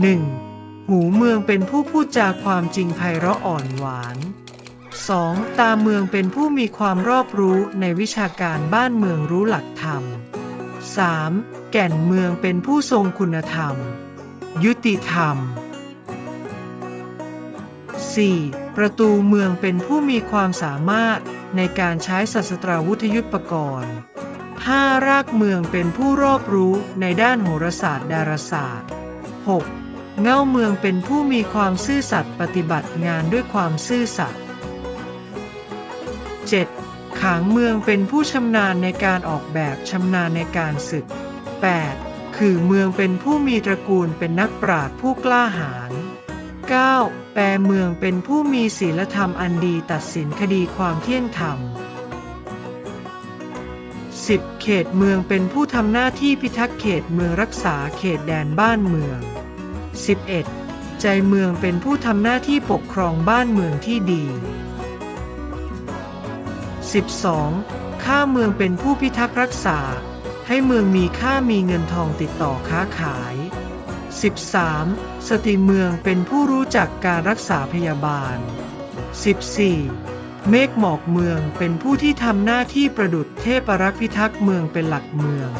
1. หูเมืองเป็นผู้พูดจาความจริงไพเราะอ่อนหวาน 2. ตาเมืองเป็นผู้มีความรอบรู้ในวิชาการบ้านเมืองรู้หลักธรรม 3. แก่นเมืองเป็นผู้ทรงคุณธรรม ยุติธรรม 4. ประตูเมืองเป็นผู้มีความสามารถในการใช้ศาสตราวุธยุทธปกรณ์ 5. รากเมืองเป็นผู้รอบรู้ในด้านโหราศาสตร์ดาราศาสตร์ 6. เง่าเมืองเป็นผู้มีความซื่อสัตย์ปฏิบัติงานด้วยความซื่อสัตย์ 7. ขางเมืองเป็นผู้ชำนาญในการออกแบบชำนาญในการศึก 8. คือเมืองเป็นผู้มีตระกูลเป็นนักปราชญ์ผู้กล้าหาญ 9. แปรเมืองเป็นผู้มีศีลธรรมอันดีตัดสินคดีความเที่ยงธรรม 10. เขตเมืองเป็นผู้ทำหน้าที่พิทักษ์เขตเมืองรักษาเขตแดนบ้านเมือง 11. ใจเมืองเป็นผู้ทำหน้าที่ปกครองบ้านเมืองที่ดี 12. ข้าเมืองเป็นผู้พิทักษ์รักษา ให้เมืองมีค่ามีเงินทองติดต่อค้าขาย 13. สตรีเมืองเป็นผู้รู้จักการรักษาพยาบาล 14. เมฆหมอกเมืองเป็นผู้ที่ทำหน้าที่ประดุจเทพรักษ์พิทักษ์เมืองเป็นหลักเมือง